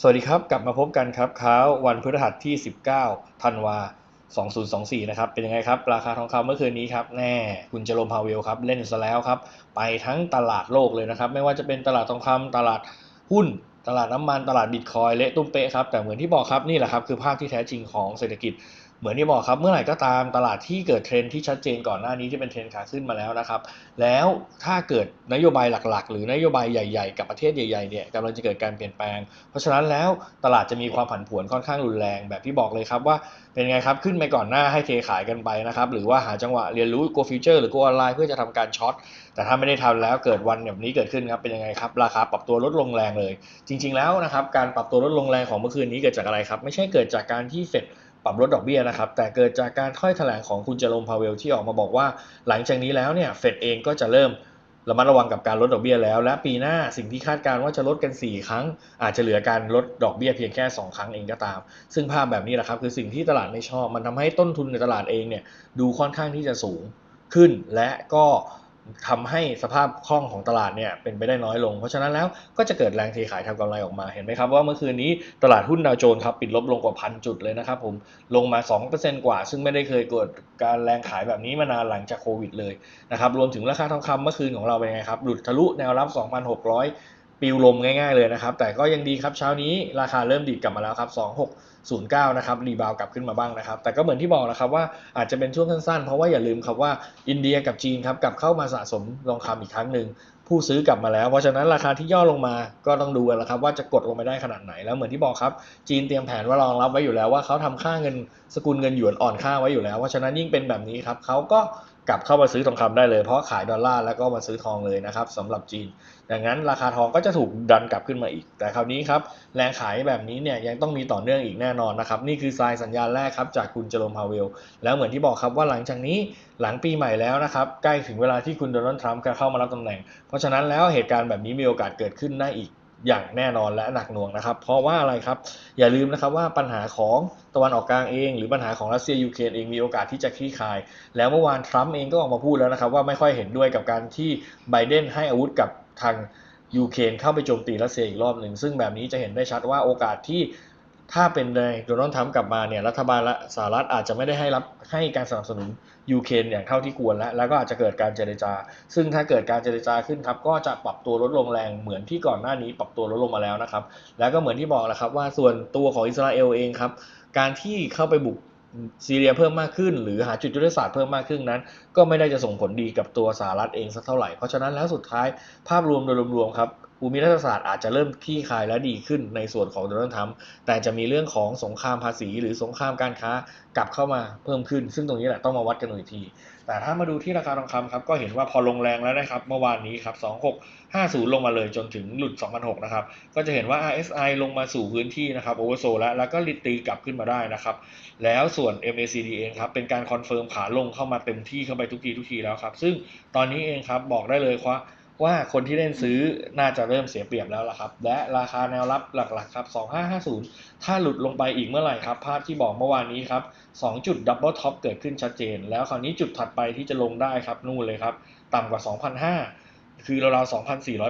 สวัสดีครับ กลับมาพบกันครับเช้าวันพฤหัสที่ 19ธันวา2024 นะครับ เป็นยังไงครับ ราคาทองคำเมื่อคืนนี้ครับ แน่ คุณเจโรมพาเวลครับ เล่นซะแล้วครับ ไปทั้งตลาดโลกเลยนะครับ ไม่ว่าจะเป็นตลาดทองคำตลาดหุ้น ตลาดน้ำมัน ตลาดบิตคอยเละตุ้มเป๊ะครับ แต่เหมือนที่บอกครับ นี่แหละครับ คือภาพที่แท้จริงของเศรษฐกิจ เหมือนที่บอกครับเมื่อไหร่ก็ตามตลาดที่เกิดเทรนที่ชัดเจนก่อนหน้านี้ที่เป็นเทรนขาขึ้นมาแล้วนะครับ แล้วถ้าเกิดนโยบายหลักๆ หรือนโยบายใหญ่ๆ กับประเทศใหญ่ๆเนี่ยกำลังจะเกิดการเปลี่ยนแปลง เพราะฉะนั้นแล้วตลาดจะมีความผันผวนค่อนข้างรุนแรงแบบที่บอกเลยครับว่าเป็นไงครับขึ้นไปก่อนหน้าให้เทขายกันไปนะครับหรือว่าหาจังหวะเรียนรู้ go future หรือ go online เพื่อจะทำการช็อตแต่ถ้าไม่ได้ทำแล้วเกิดวันแบบนี้เกิดขึ้นครับเป็นยังไงครับราคาปรับตัวลดลงแรงเลย จริง ๆแล้วนะครับการปรับตัวลดลงแรงของเมื่อคืนนี้เกิดจากอะไรครับไม่ใช่เกิดจากการที่เฟด ปรับลดดอกเบี้ยนะครับ แต่เกิดจากการค่อยแถลงของคุณเจอโรมพาเวลที่ออกมาบอกว่า หลังจากนี้แล้วเนี่ยเฟดเองก็จะเริ่มระมัดระวังกับการลดดอกเบี้ยแล้ว และปีหน้าสิ่งที่คาดการณ์ว่าจะลดกัน 4 ครั้ง อาจจะเหลือการลดดอกเบี้ยเพียงแค่ 2 ครั้งเองก็ตาม ซึ่งภาพแบบนี้แหละครับคือสิ่งที่ตลาดไม่ชอบ มันทำให้ต้นทุนในตลาดเองเนี่ยดูค่อนข้างที่จะสูงขึ้น และก็ ทำให้สภาพคล่องของตลาดเนี่ยเป็นไปได้น้อยลง เพราะฉะนั้นแล้วก็จะเกิดแรงเทขายทำกำไรออกมาเห็นไหมครับว่าเมื่อคืนนี้ตลาดหุ้นดาวโจนส์ครับปิดลบลงกว่าพันจุดเลยนะครับผมลงมา 2%กว่า ซึ่งไม่ได้เคยเกิดการแรงขายแบบนี้มานานหลังจากโควิดเลยนะครับรวมถึงราคาทองคำเมื่อคืนของเราเป็นไงครับหลุดทะลุแนวรับ 2,600ปิวลมง่ายๆเลยนะครับแต่ก็ยังดีครับเช้านี้ราคาเริ่มดีดกลับมาแล้วครับ 09 นะครับรีบาวกลับขึ้นมาบ้างนะครับ แต่ก็เหมือนที่บอกนะครับว่าอาจจะเป็นช่วงสั้นๆ เพราะว่าอย่าลืมครับว่าอินเดียกับจีนครับกลับเข้ามาสะสมทองคำอีกครั้งหนึ่งผู้ซื้อกลับมาแล้ว เพราะฉะนั้นราคาที่ย่อลงมาก็ต้องดูกันแล้วครับว่าจะกดลงไปได้ขนาดไหนแล้วเหมือนที่บอกครับ จีนเตรียมแผนว่ารองรับไว้อยู่แล้วว่าเขาทำค่าเงินสกุลเงินหยวนอ่อนค่าไว้อยู่แล้ว เพราะฉะนั้นยิ่งเป็นแบบนี้ครับเขาก็ กลับเข้ามาซื้อทองคำได้เลย เพราะขายดอลลาร์แล้วก็มาซื้อทองเลยนะครับสำหรับจีน ดังนั้นราคาทองก็จะถูกดันกลับขึ้นมาอีก แต่คราวนี้ครับแรงขายแบบนี้เนี่ยยังต้องมีต่อเนื่องอีกแน่นอนนะครับนี่คือทรายสัญญาณแรกครับจากคุณเจอโรมพาเวล แล้วเหมือนที่บอกครับว่าหลังจากนี้หลังปีใหม่แล้วนะครับใกล้ถึงเวลาที่คุณโดนัลด์ทรัมป์จะเข้ามารับตำแหน่ง เพราะฉะนั้นแล้วเหตุการณ์แบบนี้มีโอกาสเกิดขึ้นได้อีก อย่างแน่นอนและหนักหน่วงนะครับ เพราะว่าอะไรครับ อย่าลืมนะครับว่าปัญหาของตะวันออกกลางเอง หรือปัญหาของรัสเซียยูเครนเองมีโอกาสที่จะคลี่คลาย แล้วเมื่อวานทรัมป์เองก็ออกมาพูดแล้วนะครับ ว่าไม่ค่อยเห็นด้วยกับการที่ไบเดนให้อาวุธกับทางยูเครนเข้าไปโจมตีรัสเซียอีกรอบหนึ่ง ซึ่งแบบนี้จะเห็นได้ชัดว่าโอกาสที่ ถ้าเป็นในโดนัลด์ทรัมป์กลับมาเนี่ยรัฐบาลและสหรัฐอาจจะไม่ได้ให้รับให้การสนับสนุนยูเครนอย่างเท่าที่ควรแล้วแล้วก็อาจจะเกิดการเจรจา ซึ่งถ้าเกิดการเจรจาขึ้นครับก็จะปรับตัวลดลงแรงเหมือนที่ก่อนหน้านี้ปรับตัวลดลงมาแล้วนะครับ แล้วก็เหมือนที่บอกแหละครับว่าส่วนตัวของอิสราเอลเองครับการที่เข้าไปบุกซีเรียเพิ่มมากขึ้น หรือหาจุดยุทธศาสตร์เพิ่มมากขึ้นนั้น ก็ไม่ได้จะส่งผลดีกับตัวสหรัฐเองสักเท่าไหร่ เพราะฉะนั้นแล้วสุดท้ายภาพรวมโดยรวมๆครับ ภูมิรัฐศาสตร์อาจจะเริ่มคลี่คลายและดีขึ้นในส่วนของโดนัลด์ทรัมป์แต่จะมีเรื่องของสงครามภาษี หรือสงครามการค้ากลับเข้ามาเพิ่มขึ้น ซึ่งตรงนี้แหละต้องมาวัดกันอีกที แต่ถ้ามาดูที่ราคาทองคำครับก็เห็นว่าพอลงแรงแล้วนะครับ เมื่อวานนี้ครับ 2650 ลงมาเลยจนถึงหลุด 2,006 นะครับ ก็จะเห็นว่า RSI ลงมาสู่พื้นที่นะครับโอเวอร์โซแล้วแล้วก็ลิตีกลับขึ้นมาได้นะครับแล้วส่วน MACD เองครับเป็นการคอนเฟิร์มขาลงเข้ามาเต็มที่เข้าไปทุกทีทุกทีแล้วครับซึ่งตอนนี้เองครับบอกได้เลยว่า ว่าคนที่เล่นซื้อน่าจะเริ่มเสียเปรียบแล้วล่ะครับ และราคาแนวรับหลักๆครับ2550 ถ้าหลุดลงไปอีกเมื่อไหร่ครับ ภาพที่บอกเมื่อวานนี้ครับ2จุดดับเบิลท็อปเกิดขึ้นชัดเจน แล้วคราวนี้จุดถัดไปที่จะลงได้ครับนู่นเลยครับ ต่ำกว่า 2,500 คือราวๆ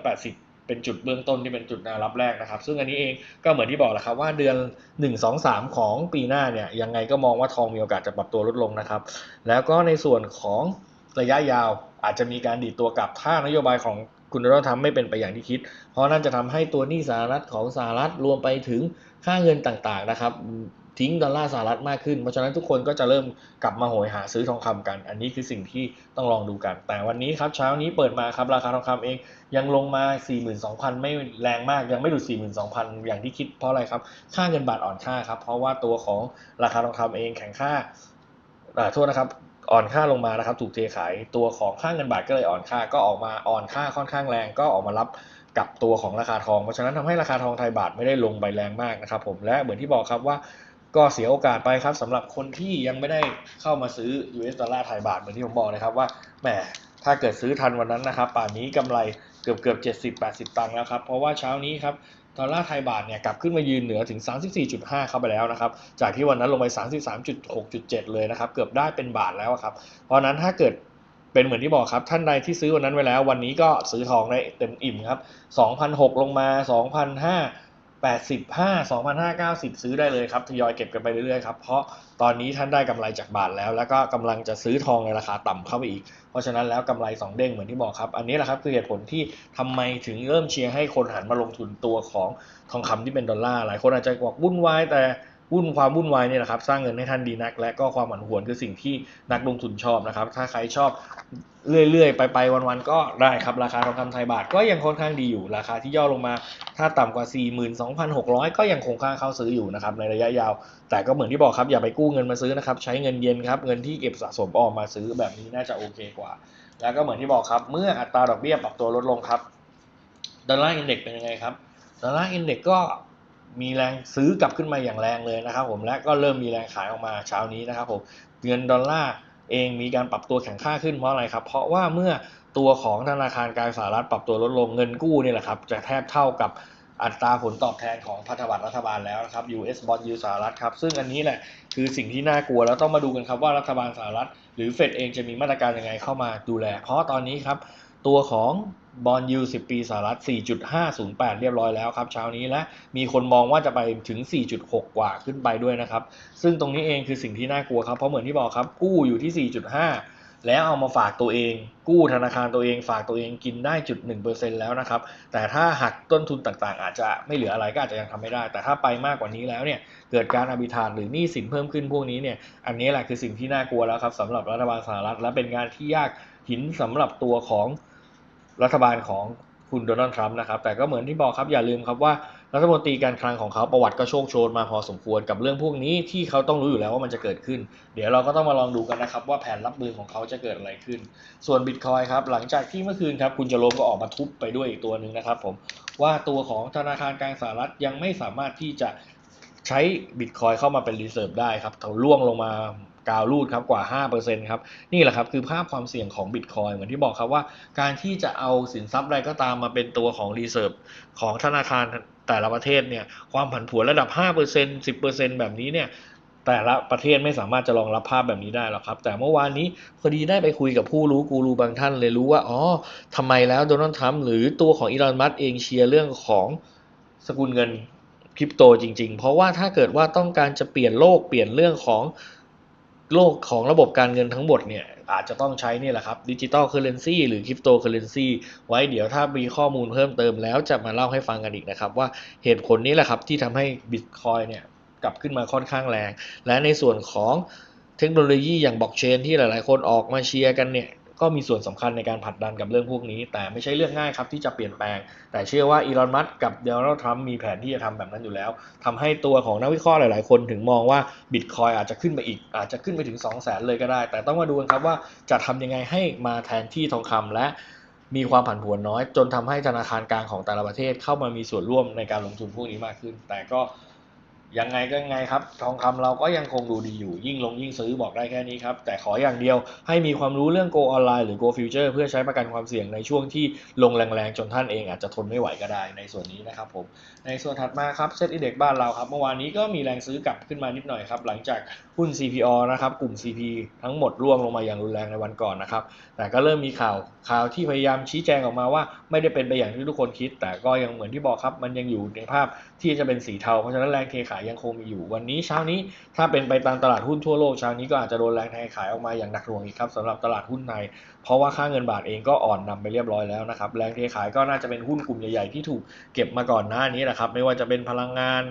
2,480เป็นจุดเบื้องต้นที่เป็นจุดแนวรับแรกนะครับ ซึ่งอันนี้เองก็เหมือนที่บอกแหละครับว่าเดือน 1 2 3 ของปีหน้าเนี่ยยังไงก็มองว่าทองมีโอกาสจะปรับตัวลดลงนะครับ แล้วก็ในส่วนของ ระยะยาวอาจจะมีการดีดตัวกลับถ้านโยบายของคุณโดนัลด์ทรัมป์ไม่เป็นไปอย่างที่คิด เพราะนั่นจะทำให้ตัวหนี้สหรัฐของสหรัฐรวมไปถึงค่าเงินต่างๆนะครับทิ้งดอลลาร์สหรัฐมากขึ้น เพราะฉะนั้นทุกคนก็จะเริ่มกลับมาโหยหาซื้อทองคำกัน อันนี้คือสิ่งที่ต้องลองดูกัน แต่วันนี้ครับเช้านี้เปิดมาครับราคาทองคำเองยังลงมา 42,000 ไม่แรงมาก ยังไม่หลุด 42,000 อย่างที่คิดเพราะอะไรครับ ค่าเงินบาทอ่อนค่าครับ เพราะว่าตัวของราคาทองคำเองแข็งค่าอ่าโทษนะครับ อ่อนค่าลงมานะครับ ถูกเทขายตัวของค่าเงินบาทก็เลยอ่อนค่าก็ออกมาอ่อนค่าค่อนข้างแรง ก็ออกมารับกับตัวของราคาทอง เพราะฉะนั้นทำให้ราคาทองไทยบาทไม่ได้ลงไปแรงมากนะครับ ผมและเหมือนที่บอกครับว่าก็เสียโอกาสไปครับสำหรับคนที่ยังไม่ได้เข้ามาซื้อ US ดอลลาร์ไทยบาทเหมือนที่ผมบอกนะครับว่าแหมถ้าเกิดซื้อทันวันนั้นนะครับ ป่านนี้กำไรเกือบเกือบ70 80 ตังค์แล้วครับ เพราะว่าเช้านี้ครับ ดอลลาร์ไทยบาทเนี่ยกลับขึ้นมายืนเหนือถึง 34.5 เข้าไปแล้วนะครับ จากที่วันนั้นลงไป 33.6.7 เลยนะครับ เกือบได้เป็นบาทแล้วครับ เพราะนั้นถ้าเกิดเป็นเหมือนที่บอกครับ ท่านใดที่ซื้อวันนั้นไว้แล้ว วันนี้ก็ซื้อทองได้เต็มอิ่มครับ 2,006 ลงมา 2,005 85 2,590 ซื้อได้เลยครับทยอยเก็บกันไปเรื่อยๆครับเพราะตอนนี้ท่านได้กำไรจากบาทแล้ว แล้วก็กำลังจะซื้อทองในราคาต่ำเข้าไปอีก เพราะฉะนั้นแล้วกำไร 2 เด้งเหมือนที่บอกครับ อันนี้แหละครับคือเหตุผลที่ทำไมถึงเริ่มเชียร์ให้คนหันมาลงทุนตัวของทองคำที่เป็นดอลลาร์หลายคนอาจจะบอกวุ่นวายแต่ วุ่นความวุ่นวายเนี่ยแหละครับสร้างเงินให้ท่านดีนัก และก็ความผันผวนคือสิ่งที่นักลงทุนชอบนะครับ ถ้าใครชอบเรื่อยๆ ไปๆวันๆก็ได้ครับราคาทองคำไทยบาทก็ยังค่อนข้างดีอยู่ ราคาที่ย่อลงมาถ้าต่ำกว่า 42,600 ก็ยังคงค่าเข้าซื้ออยู่นะครับในระยะยาว แต่ก็เหมือนที่บอกครับอย่าไปกู้เงินมาซื้อนะครับใช้เงินเย็นครับเงินที่เก็บสะสมออกมาซื้อแบบนี้น่าจะโอเคกว่า แล้วก็เหมือนที่บอกครับเมื่ออัตราดอกเบี้ยปรับตัวลดลงครับดอลลาร์อินเด็กซ์เป็นยังไงครับดอลลาร์อินเด็กซ์ก็ มีแรงซื้อกลับขึ้นมาอย่างแรงเลยนะครับผมและก็เริ่มมีแรงขายออกมาเช้านี้นะครับผมเงินดอลลาร์เองมีการปรับตัวแข็งค่าขึ้นเพราะอะไรครับ เพราะว่าเมื่อตัวของธนาคารกลางสหรัฐปรับตัวลดลงเงินกู้นี่แหละครับจะแทบเท่ากับอัตราผลตอบแทนของพันธบัตรรัฐบาลแล้วนะครับ US bond yield สหรัฐครับ ซึ่งอันนี้แหละคือสิ่งที่น่ากลัวแล้วต้องมาดูกันครับว่ารัฐบาลสหรัฐ หรือเฟดเองจะมีมาตรการยังไงเข้ามาดูแล เพราะตอนนี้ครับ ตัวของ บอลยู10 ปีสหรัฐ 4.508 เรียบร้อยแล้วครับเช้านี้และมีคนมองว่าจะไปถึง 4.6 กว่าขึ้นไปด้วยนะครับ ซึ่งตรงนี้เองคือสิ่งที่น่ากลัวครับ เพราะเหมือนที่บอกครับ กู้อยู่ที่ 4.5 แล้วเอามาฝากตัวเอง กู้ธนาคารตัวเองฝากตัวเองกินได้จุด1%แล้วนะครับ แต่ถ้าหักต้นทุนต่างๆ อาจจะไม่เหลืออะไรก็อาจจะยังทำไม่ได้ แต่ถ้าไปมากกว่านี้แล้วเนี่ยเกิดการอภิธานหรือหนี้สินเพิ่มขึ้นพวกนี้เนี่ยอันนี้แหละคือสิ่งที่น่ากลัวแล้วครับสำหรับรัฐบาลสหรัฐและเป็นงานที่ยากหินสำหรับตัวของ รัฐบาลของคุณโดนัลด์ทรัมป์นะครับ แต่ก็เหมือนที่บอกครับอย่าลืมครับว่ารัฐมนตรีการคลังของเขาประวัติก็โชคโชนมาพอสมควรกับเรื่องพวกนี้ที่เขาต้องรู้อยู่แล้วว่ามันจะเกิดขึ้น เดี๋ยวเราก็ต้องมาลองดูกันนะครับ ว่าแผนรับมือของเขาจะเกิดอะไรขึ้น ส่วนบิตคอยครับหลังจากที่เมื่อคืนครับคุณจโรมก็ออกมาทุบไปด้วยอีกตัวหนึ่งนะครับผมว่าตัวของธนาคารกลางสหรัฐยังไม่สามารถที่จะใช้บิตคอยเข้ามาเป็นรีเซิร์ฟได้ครับเขาล่วงลงมา กาวรูดครับกว่า 5%ครับนี่แหละครับคือภาพความเสี่ยงของบิตคอยเหมือนที่บอกครับว่า การที่จะเอาสินทรัพย์ใดก็ตามมาเป็นตัวของรีเซิร์ฟของธนาคารแต่ละประเทศเนี่ยความผันผวนระดับ 5% 10%แบบนี้เนี่ยแต่ละประเทศไม่สามารถจะรองรับภาพแบบนี้ได้หรอกครับ แต่เมื่อวานนี้พอดีได้ไปคุยกับผู้รู้กูรูบางท่านเลยรู้ว่าอ๋อทำไมแล้วโดนัลด์ทรัมป์หรือตัวของอีลอนมัสเองเชียร์เรื่องของสกุลเงินคริปโตจริง ๆ เพราะว่าถ้าเกิดว่าต้องการจะเปลี่ยนโลกเปลี่ยนเรื่องของ โลกของระบบการเงินทั้งหมดเนี่ยอาจจะต้องใช้นี่แหละครับดิจิตอลเคอเรนซีหรือคริปโตเคอเรนซีไว้เดี๋ยวถ้ามีข้อมูลเพิ่มเติมแล้วจะมาเล่าให้ฟังกันอีกนะครับ ว่าเหตุผลนี้แหละครับที่ทำให้บิตคอยเนี่ยกลับขึ้นมาค่อนข้างแรง และในส่วนของเทคโนโลยีอย่างบล็อกเชนที่หลายๆ คนออกมาเชียร์กันเนี่ย ก็มีส่วนสำคัญในการผลักดันกับเรื่องพวกนี้ แต่ไม่ใช่เรื่องง่ายครับที่จะเปลี่ยนแปลง แต่เชื่อว่าอีลอนมัสกับเดลทรัมป์มีแผนที่จะทำแบบนั้นอยู่แล้วทำให้ตัวของนักวิเคราะห์หลาย ๆ คนถึงมองว่าบิตคอยอาจจะขึ้นไปอีก อาจจะขึ้นไปถึง 2 0 0 0 0 0เลยก็ได้ แต่ต้องมาดูกันครับว่าจะทำยังไงให้มาแทนที่ทองคำและมีความผันผวนน้อย จนทำให้ธนาคารกลางของแต่ละประเทศเข้ามามีส่วนร่วมในการลงทุนพวกนี้มากขึ้น แต่ก็ ยังไงก็ยังไงครับ ทองคำเราก็ยังคงดูดีอยู่ ยิ่งลงยิ่งซื้อบอกได้แค่นี้ครับ แต่ขออย่างเดียวให้มีความรู้เรื่อง Go ออนไลน์หรือ Go Future เพื่อใช้ประกันความเสี่ยงในช่วงที่ลงแรงๆ จนท่านเองอาจจะทนไม่ไหวก็ได้ในส่วนนี้นะครับผม ในส่วนถัดมาครับเซ็ตอินเด็กบ้านเราครับ เมื่อวานนี้ก็มีแรงซื้อกลับขึ้นมานิดหน่อยครับ หลังจากหุ้น CPO นะครับกลุ่ม CP ทั้งหมดร่วงลงมาอย่างรุนแรงในวันก่อนนะครับแต่ก็เริ่มมีข่าวข่าวที่พยายามชี้แจงออกมาว่า ไม่ได้เป็นไปอย่างที่ทุกคนคิด แต่ก็ยังเหมือนที่บอกครับมันยังอยู่ในภาพที่จะเป็นสีเทาเพราะฉะนั้นแรงเทขายยังคงมีอยู่วันนี้เช้านี้ถ้าเป็นไปตามตลาดหุ้นทั่วโลกเช้านี้ก็อาจจะโดนแรงเทขายออกมาอย่างหนักหน่วงอีกครับสำหรับตลาดหุ้นใน เพราะว่าค่าเงินบาทเองก็อ่อนนำไปเรียบร้อยแล้วนะครับแรงเทขายก็น่าจะเป็นหุ้นกลุ่มใหญ่ๆที่ถูกเก็บมาก่อนหน้านี้นะครับไม่ว่าจะเป็นพลังงาน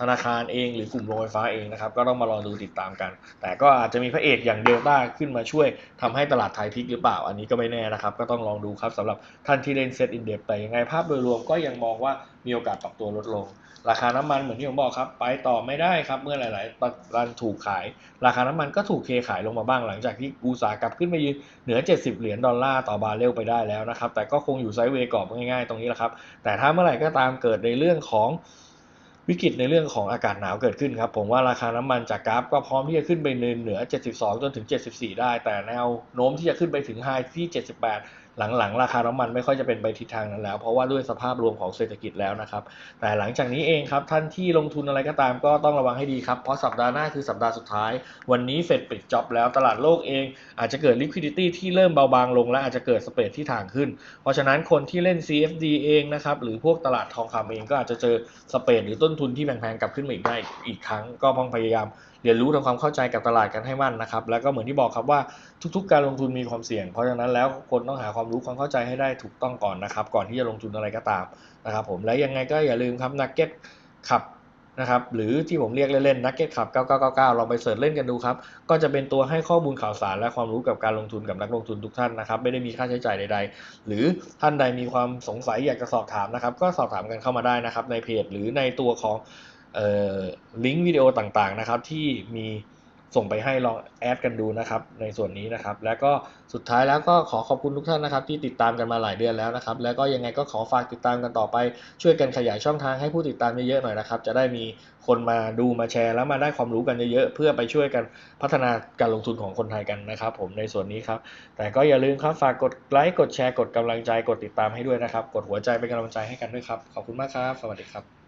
ธนาคารเองหรือกลุ่มโรงไฟฟ้าเองนะครับก็ต้องมารอดูติดตามกัน แต่ก็อาจจะมีพระเอกอย่างเดลต้าขึ้นมาช่วยทำให้ตลาดไทยพลิกหรือเปล่า อันนี้ก็ไม่แน่นะครับ ก็ต้องลองดูครับสำหรับท่านที่เล่นเซตอินเด็แต่ยังไงภาพโดยรวมก็ยังมองว่ามีโอกาสปรับตัวลดลง ราคาน้ำมันเหมือนที่ผมบอกครับ ไปต่อไม่ได้ครับเมื่อหลายๆปรันถูกขาย ราคาน้ำมันก็ถูกเทขายลงมาบ้างหลังจากที่อุตสาหกลับขึ้นไปยืนเหนือ 70 เหรียญดอลลาร์ต่อบาร์เรลไปได้แล้วนะครับ แต่ก็คงอยู่ไซด์เวย์กรอบง่ายๆตรงนี้แหละครับ แต่ถ้าเมื่อไหร่ก็ตามเกิดในเรื่องของวิกฤตในเรื่องของอากาศหนาวเกิดขึ้นครับ ผมว่าราคาน้ำมันจากกราฟก็พร้อมที่จะขึ้นไปเหนือ 72 จนถึง 74 ได้ แต่แนวโน้มที่จะขึ้นไปถึงไฮที่ 78 หลังๆ ราคาน้ำมันไม่ค่อยจะเป็นไปทิศทางนั้นแล้ว เพราะว่าด้วยสภาพรวมของเศรษฐกิจแล้วนะครับ แต่หลังจากนี้เองครับท่านที่ลงทุนอะไรก็ตามก็ต้องระวังให้ดีครับ เพราะสัปดาห์หน้าคือสัปดาห์สุดท้าย วันนี้เฟดปิดจ็อบแล้วตลาดโลกเอง อาจจะเกิด liquidity ที่เริ่มเบาบางลง และอาจจะเกิดสเปรดที่ถ่างขึ้น เพราะฉะนั้นคนที่เล่น CFD เองนะครับหรือพวกตลาดทองคำเองก็อาจจะเจอสเปรดหรือต้นทุนที่แพงๆกลับขึ้นมาอีกได้อีกครั้งก็ต้องพยายามเรียนรู้ทำความเข้าใจกับตลาดกันให้มั่นนะครับแล้วก็เหมือนที่บอกครับว่าทุก ๆ การลงทุนมีความเสี่ยง เพราะฉะนั้นแล้วคนต้องหาความความรู้ความเข้าใจให้ได้ถูกต้องก่อนนะครับ ก่อนที่จะลงทุนอะไรก็ตามนะครับ ผมและยังไงก็อย่าลืมครับนักเก็ตขับนะครับหรือที่ผมเรียกเล่นๆนักเก็ตขับ 9999 ลองไปเสิร์ชเล่นกันดูครับ ก็จะเป็นตัวให้ข้อมูลข่าวสารและความรู้กับการลงทุนกับนักลงทุนทุกท่านนะครับ ไม่ได้มีค่าใช้จ่ายใดๆ หรือท่านใดมีความสงสัยอยากจะสอบถามนะครับ ก็สอบถามกันเข้ามาได้นะครับ ในเพจหรือในตัวของออลิงก์วิดีโอต่างๆนะครับที่มี ส่งไปให้ลองแอดกันดูนะครับในส่วนนี้นะครับ แล้วก็สุดท้ายแล้วก็ขอขอบคุณทุกท่านนะครับ ที่ติดตามกันมาหลายเดือนแล้วนะครับ แล้วก็ยังไงก็ขอฝากติดตามกันต่อไป ช่วยกันขยายช่องทางให้ผู้ติดตามเยอะๆหน่อยนะครับ จะได้มีคนมาดูมาแชร์แล้วมาได้ความรู้กันเยอะๆเพื่อไปช่วยกันพัฒนาการลงทุนของคนไทยกันนะครับ ผมในส่วนนี้ครับ แต่ก็อย่าลืมครับฝากกดไลค์กดแชร์กดกำลังใจกดติดตามให้ด้วยนะครับ กดหัวใจเป็นกำลังใจให้กันด้วยครับขอบคุณมากครับ สวัสดีครับ